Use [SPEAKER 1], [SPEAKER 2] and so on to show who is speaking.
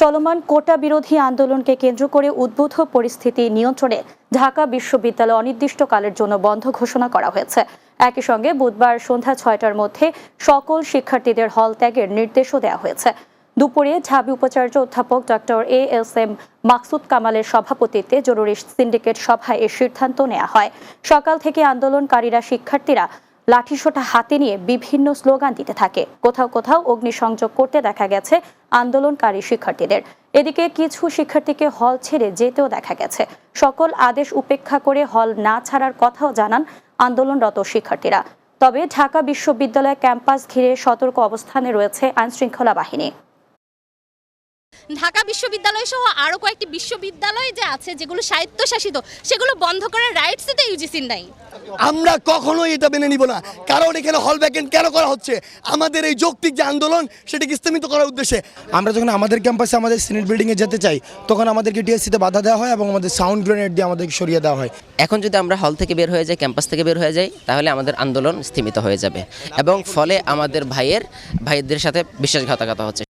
[SPEAKER 1] চলমান কোটা বিরোধী আন্দোলনকে কেন্দ্র করে উদ্বুদ্ধ পরিস্থিতি নিয়ন্ত্রণে ঢাকা বিশ্ববিদ্যালয় অনির্দিষ্টকালের জন্য বন্ধ ঘোষণা করা হয়েছে। একই সঙ্গে বুধবার সন্ধ্যা ছয়টার মধ্যে সকল শিক্ষার্থীদের হল ত্যাগের নির্দেশও দেওয়া হয়েছে। দুপুরে ঢাবি উপাচার্য অধ্যাপক doctor A S M Maksud কামালের সভাপতিত্বে জরুরি সিন্ডিকেট সভায় এ সিদ্ধান্ত নেওয়া হয়। সকাল থেকে আন্দোলনকারীরা শিক্ষার্থীরা লাঠিসোঁটা হাতে নিয়ে বিভিন্ন স্লোগান দিতে থাকে। কোথাও কোথাও অগ্নিসংযোগ করতে দেখা গেছে আন্দোলনকারী শিক্ষার্থীদের। এদিকে কিছু শিক্ষার্থীকে হল ছেড়ে যেতেও দেখা গেছে। সকল আদেশ উপেক্ষা করে হল না ছাড়ার কথাও জানান আন্দোলনরত শিক্ষার্থীরা। তবে ঢাকা বিশ্ববিদ্যালয় ক্যাম্পাস ঘিরে সতর্ক অবস্থানে রয়েছে আইনশৃঙ্খলা বাহিনী।
[SPEAKER 2] ঢাকা বিশ্ববিদ্যালয় সহ আরও কয়েকটি বিশ্ববিদ্যালয় যে আছে যেগুলো স্বায়ত্তশাসিত সেগুলো বন্ধ করার রাইটস তো ইউজিসির নাই।
[SPEAKER 3] আমরা কখনোই এটা মেনে নিব না। কারণ এখানে হল ভ্যাকেন্ট কেন করা হচ্ছে? আমাদের এই যৌক্তিক যে আন্দোলন সেটাকে স্থমিত করার উদ্দেশ্যে।
[SPEAKER 4] আমরা যখন আমাদের ক্যাম্পাসে আমাদের সিনেট বিল্ডিংয়ে যেতে চাই তখন আমাদেরকে টিএসসিতে বাধা দেওয়া হয় এবং আমাদের সাউন্ড গ্রেনেড দিয়ে আমাদেরকে সরিয়ে দেওয়া হয়।
[SPEAKER 5] এখন যদি আমরা হল থেকে বের হয়ে যাই ক্যাম্পাস থেকে বের হয়ে যাই তাহলে আমাদের আন্দোলন স্থিমিত হয়ে যাবে। এবং ফলে আমাদের ভাইয়ের ভাইদের সাথে বিশ্বাসঘাতকতা হচ্ছে।